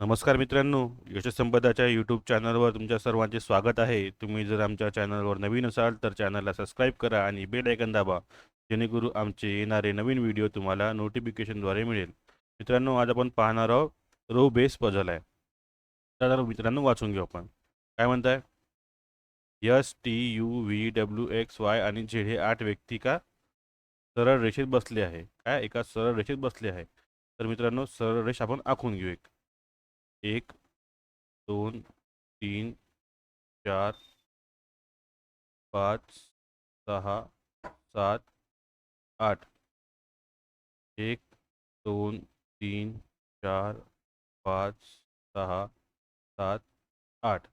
नमस्कार मित्रांनो यशसंपदाच्या यूट्यूब चॅनलवर तुमच्या सर्वांचे स्वागत आहे. तुम्ही जर आमच्या चॅनलवर नवीन असाल तर चॅनलला सबस्क्राईब करा आणि बेल आयकन दाबा. जेणेकरून आमचे येणारे नवीन व्हिडिओ तुम्हाला नोटिफिकेशनद्वारे मिळेल. मित्रांनो आज आपण पाहणार आहोत रो बेस पझल आहे. तर मित्रांनो वाचून घेऊ आपण. काय म्हणताय? S T U V W X Y आणि झेड हे आठ व्यक्ती का? सरळ रेषेत बसले आहे. काय? एका सरळ रेषेत बसले आहे. तर मित्रांनो सरळ रेष आपण आखून घेऊ एक. एक दोन तीन चार पाच सहा सात आठ. एक दोन तीन चार पाच सहा सात आठ.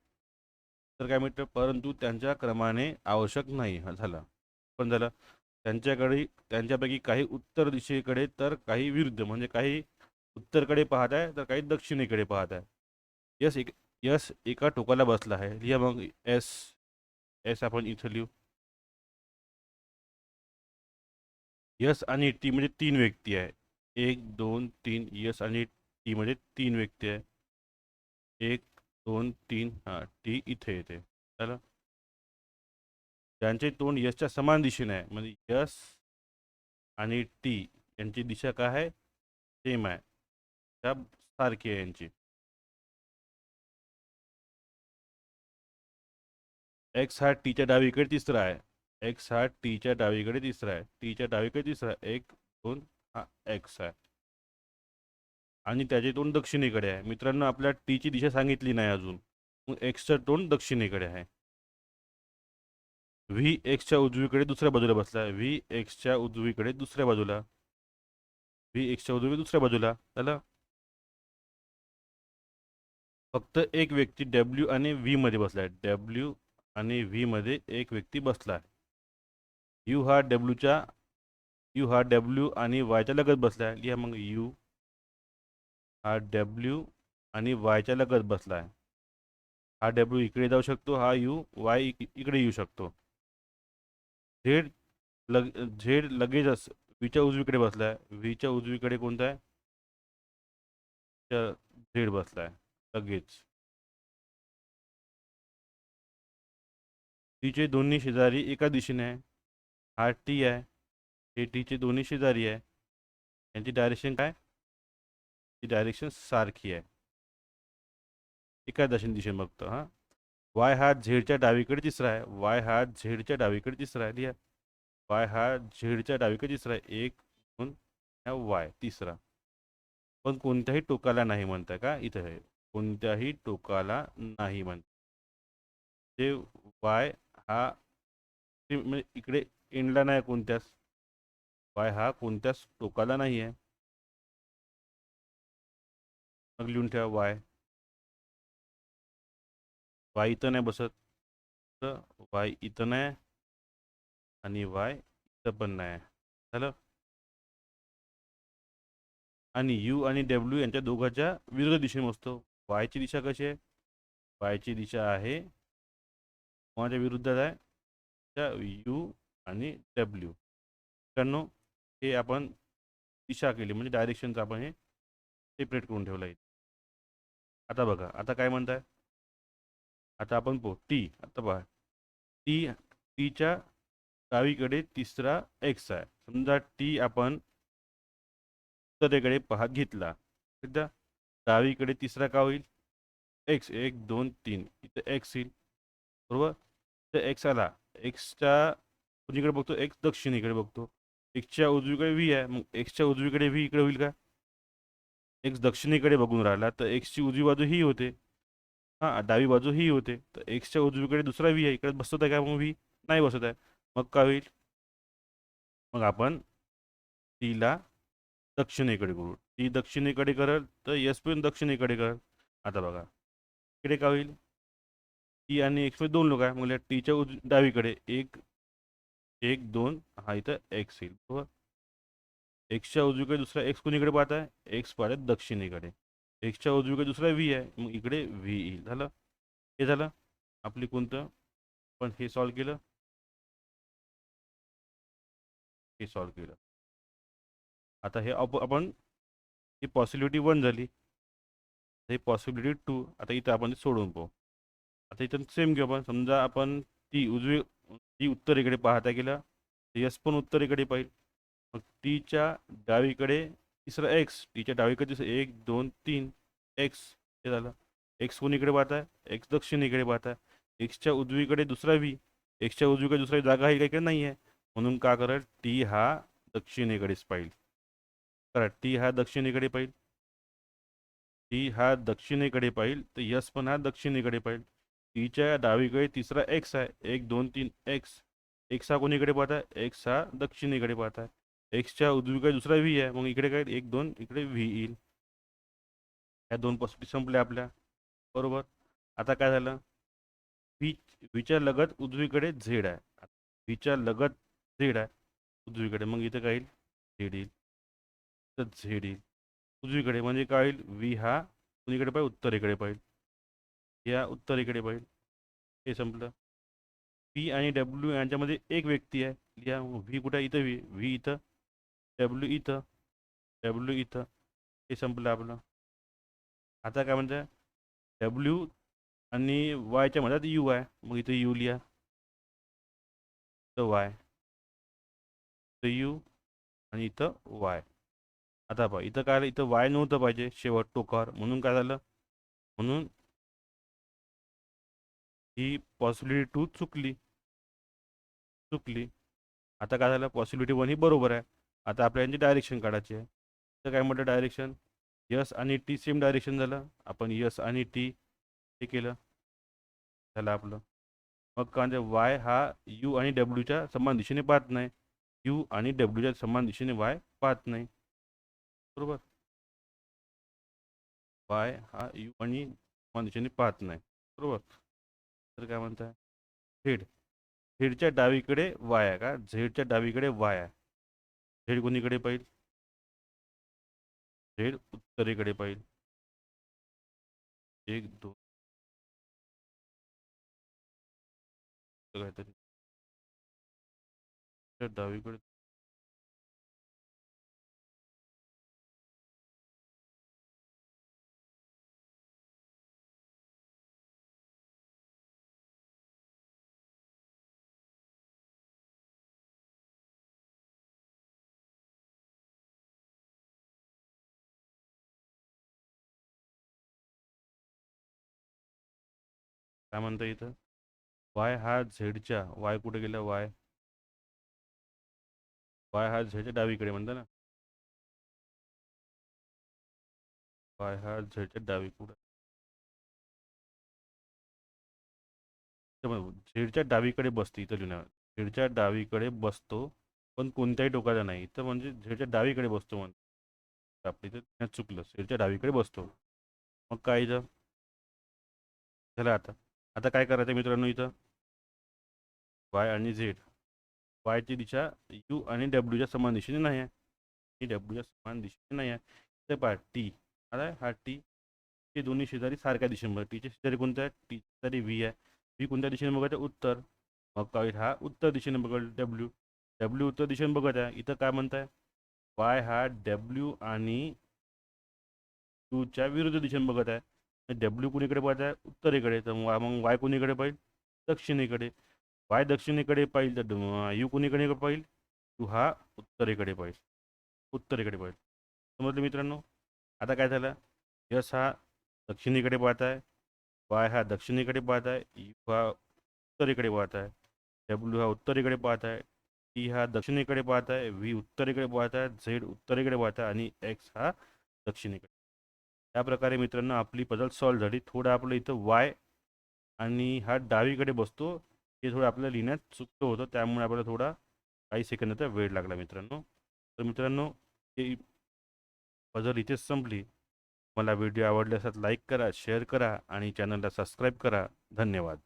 तर काय मिळतं परंतु त्यांच्या क्रमाने आवश्यक नाही हा झाला. पण झालं. त्यांच्याकडे त्यांच्यापैकी काही उत्तर दिशेकडे तर काही विरुद्ध म्हणजे काही उत्तरकडे पाहत आहे तर काही दक्षिणेकडे पाहत आहे. यस एक यस एका टोकाला बसला आहे. लिहा मग एस एस आपण इथं लिहू. यस आणि टी म्हणजे तीन व्यक्ती आहे. एक दोन तीन यस आणि टी म्हणजे तीन व्यक्ती आहे. एक दोन तीन हां टी इथे येते. चला. त्यांचे तोंड यसच्या समान दिशेने आहे. म्हणजे यस आणि टी यांची दिशा काय आहे? सेम आहे. त्या सारखी आहे यांची. एक्स हा टीच्या डावीकडे तिसरा आहे. एक्स हा टीच्या डावीकडे तिसरा आहे. टीच्या डावीकडे तिसरा आहे. एक दोन हा एक्स आहे. आणि त्याचे तोंड दक्षिणेकडे आहे. मित्रांनो आपल्या टीची दिशा सांगितली नाही अजून. मग एक्सचं तोंड दक्षिणेकडे आहे. व्ही एक्सच्या उजवीकडे दुसऱ्या बाजूला बसला. व्ही एक्सच्या उजवीकडे दुसऱ्या बाजूला. व्ही एक्सच्या उजवीकडे दुसऱ्या बाजूला. त्याला फक्त एक व्यक्ती डब्ल्यू आणि व्ही मध्ये बसला आहे. डब्ल्यू आणि व्ही मध्ये एक व्यक्ती बसला आहे. यू हा डब्ल्यूच्या यू हा डब्ल्यू आणि वायच्या लगत बसला आहे. लिहा मग यू हा डब्ल्यू आणि वायच्या लगत बसला आहे. हा डब्ल्यू इकडे जाऊ शकतो हा यू वाय इकडे येऊ शकतो. झेड लग झेड लगेचच व्हीच्या उजवीकडे बसला आहे. व्हीच्या उजवीकडे कोणता आहे? झेड बसला आहे. लगेच. टीचे दोन्ही शेजारी एका दिशेने आहे. हा टी आहे. हे टीचे दोन्ही शेजारी आहे. यांची डायरेक्शन काय? ती डायरेक्शन सारखी आहे. एका दशेन दिशेने बघतो हां. वाय हा झेडच्या डावीकडे तिसरा आहे. वाय हा झेडच्या डावीकडे तिसरा आहे. लिहा. वाय हा झेडच्या डावीकडे तिसरा आहे. एक दोन वाय तिसरा. पण कोणत्याही टोकाला नाही म्हणताय का? इथं आहे कोणत्याही टोकाला नाही म्हणते. ते वाय हा म्हणजे इकडे एंडला नाही कोणत्याच वाय हा कोणत्याच टोकाला नाही आहे. मग लिहून ठेवा वाय. वाय इथं नाही बसत. तर वाय इथं नाही आणि वाय इथं पण नाही. झालं? आणि यू आणि डब्ल्यू यांच्या दोघांच्या विरुद्ध दिशेने बसतो. वायची दिशा कशी आहे? वायची दिशा आहे. कोणाच्या विरुद्धच आहे? त्या यू आणि डब्ल्यू. मित्रांनो हे आपण दिशा केली म्हणजे डायरेक्शनचं आपण हे सेपरेट करून ठेवलं आहे. आता बघा आता काय म्हणताय? आता आपण पो टी आता बघा टी टीच्या डावीकडे तिसरा एक्स आहे. समजा टी आपण उत्तरेकडे पाहत घेतला. सध्या डावीकडे तिसरा का होईल? एक्स एक दोन तीन. इथं एक्स येईल. बरोबर? तर एक्स आला. एक्सच्या उजवीकडे बघतो. एक्स दक्षिणेकडे बघतो. एक्सच्या उजवीकडे व्ही आहे. मग एक्सच्या उजवीकडे व्ही इकडे होईल का? एक्स दक्षिणेकडे बघून राहिला. तर एक्सची उजवी बाजू ही होते. हां डावी बाजू ही होते. तर एक्सच्या उजवीकडे दुसरा व्ही आहे. इकडे बसत आहे का? मग व्ही नाही बसत आहे. मग काय होईल? मग आपण तीला दक्षिणेकडे करू ती दक्षिणेकडे करल तर एस पी दक्षिणेकडे करेल. आता बघा इकडे काय होईल? टी आणि एक्समध्ये दोन लोक आहे म्हणजे टीच्या उज डावीकडे एक एक दोन हा इथं एक्स येईल बरोबर? एक्सच्या उजवीकडे दुसरा एक्स कोणीकडे पाहत आहे एक्स पाहत आहे दक्षिणेकडे एक्सच्या उजवीकडे दुसरा व्ही आहे मग इकडे व्ही येईल. झालं? हे झालं? आपली कोणतं? पण हे सॉल्व केलं? हे सॉल्व केलं. आता हे आपण ही पॉसिबिलिटी वन झाली. हे पॉसिबिलिटी टू आता इथं आपण ते सोडून पाहू. आता इथं सेम घेऊ आपण. समजा आपण ती उजवी ती उत्तरेकडे पाहता गेला यस पण उत्तरेकडे पाहिजे मग टीच्या डावीकडे तिसरा एक्स टीच्या डावीकडे तिसरं एक दोन तीन एक्स हे झालं. एक्स कोणीकडे पाहत आहे एक्स दक्षिणेकडे पाहत आहे एक्सच्या उजवीकडे दुसरा व्ही एक्सच्या उजवीकडे दुसरी जागा आहे काही नाही आहे म्हणून का करेल? टी हा दक्षिणेकडेच पाहिजे करा टी हा दक्षिणेकडे पाहिल. टी हा दक्षिणेकडे पाहिल तर यस पण हा दक्षिणेकडे पाहिल. टीच्या डावीकडे तिसरा एक्स आहे. एक दोन तीन एक्स. एक्स हा कोणीकडे पाहत आहे एक्स हा दक्षिणेकडे पाहत आहे एक्सच्या उजवीकडे दुसरा व्ही आहे. मग इकडे काय? एक दोन इकडे व्ही येईल. ह्या दोन पॉसिटी संपल्या आपल्या. बरोबर? आता काय झालं? व्ही व्हीच्या लगत उजवीकडे झेड आहे. व्हीच्या लगत झेड आहे. उजवीकडे. मग इथं काय येईल? झेड येईल. झेड. येईल उजवीकडे म्हणजे काय होईल व्ही हा कुणीकडे पाहिजे उत्तरेकडे पाहिजे या उत्तरेकडे पाहिजे हे संपलं. पी आणि डब्ल्यू यांच्यामध्ये एक व्यक्ती आहे. लिहा व्ही कुठं इथं व्ही व्ही इथं डब्ल्यू इथं डब्ल्यू इथं. हे संपलं आपलं. आता काय म्हणतं डब्ल्यू आणि वायच्या म्हणतात यू आहे. मग इथं यू लिहा. इथं वाय. इथं यू आणि इथं वाय. आता पहा इथं काय इथं वाय नव्हतं पाहिजे शेवट टोकावर. म्हणून काय झालं? म्हणून ही पॉसिबिलिटी टू चुकली. चुकली. आता काय झालं? पॉसिबिलिटी वन ही बरोबर आहे. आता आपल्या यांची डायरेक्शन काढायची आहे. तर काय म्हटलं डायरेक्शन यस आणि टी सेम डायरेक्शन झालं. आपण यस आणि टी हे केलं. झालं आपलं. मग का म्हणजे वाय हा यू आणि डब्ल्यूच्या समान दिशेने पाहत नाही. यू आणि डब्ल्यूच्या समान दिशेने वाय पाहत नाही. बरोबर. वाय हा यू आणि दिशेने पाहत नाही. बरोबर. तर काय म्हणताय? झेड. झेडच्या डावीकडे वाय आहे का? झेडच्या डावीकडे वाय आहे. झेड कोणीकडे पाहिजे झेड उत्तरेकडे पाहिजे एक दोन. काहीतरी. डावीकडे काय म्हणता इथं? वाय हा झेडच्या वाय कुठे गेला? वाय. वाय हा झेडच्या डावीकडे म्हणता ना. वाय हा झेडच्या डावीकडे झेडच्या डावीकडे बसते इथं लिहिणार झेडच्या डावीकडे बसतो पण कोणत्याही टोकाला नाही. इथं म्हणजे झेडच्या डावीकडे बसतो म्हणतो आपली इथं चुकलं. झेडच्या डावीकडे बसतो. मग काय झालं आता. आता काय करायचं मित्रांनो इथं? वाय आणि झेड वायची दिशा यू आणि डब्ल्यूच्या समान दिशेने नाही आहे. ही डब्ल्यूच्या समान दिशेने नाही आहे. ते पहा टी आता हा टी हे दोन्ही शेजारी सारख्या दिशेने बघा. टीच्या शेजारी कोणत्या आहे? टी शेजारी व्ही आहे. व्ही कोणत्या दिशेने बघत आहे उत्तर. मग काय हा उत्तर दिशेने बघल डब्ल्यू डब्ल्यू उत्तर दिशेने बघत आहे. इथं काय म्हणताय? वाय हा डब्ल्यू आणि यूच्या विरुद्ध दिशेने बघत आहे. डब्ल्यू कुणीकडे पाहत आहे उत्तरेकडे. तर मग वाय कुणीकडे पाहिजे? दक्षिणेकडे. वाय दक्षिणेकडे पाहिजे तर यू कुणीकडे पाहिजे? यू हा उत्तरेकडे पाहिजे. उत्तरेकडे पाहिजे. समजलं मित्रांनो. आता काय झालं? यस हा दक्षिणेकडे पाहत आहे. वाय हा दक्षिणेकडे पाहत आहे. यू हा उत्तरेकडे पाहत आहे. डब्ल्यू हा उत्तरेकडे पाहत आहे. टी हा दक्षिणेकडे पाहत आहे. व्ही उत्तरेकडे पाहत आहे. झेड उत्तरेकडे पाहत आहे. आणि एक्स हा दक्षिणेकडे. या प्रकारे मित्रांनो आपली पझल सॉल्व झाली. थोडं आपलं इथं वाय आणि हा डावीकडे बसतो. हे थोडं आपल्याला लिहिण्यात चुकतं होतं. त्यामुळे आपल्याला थोडा काही सेकंदाचा वेळ लागला मित्रांनो. तर मित्रांनो हे पझल इथेच संपली. मला व्हिडिओ आवडल्यास लाईक करा शेअर करा आणि चॅनलला सबस्क्राईब करा. धन्यवाद.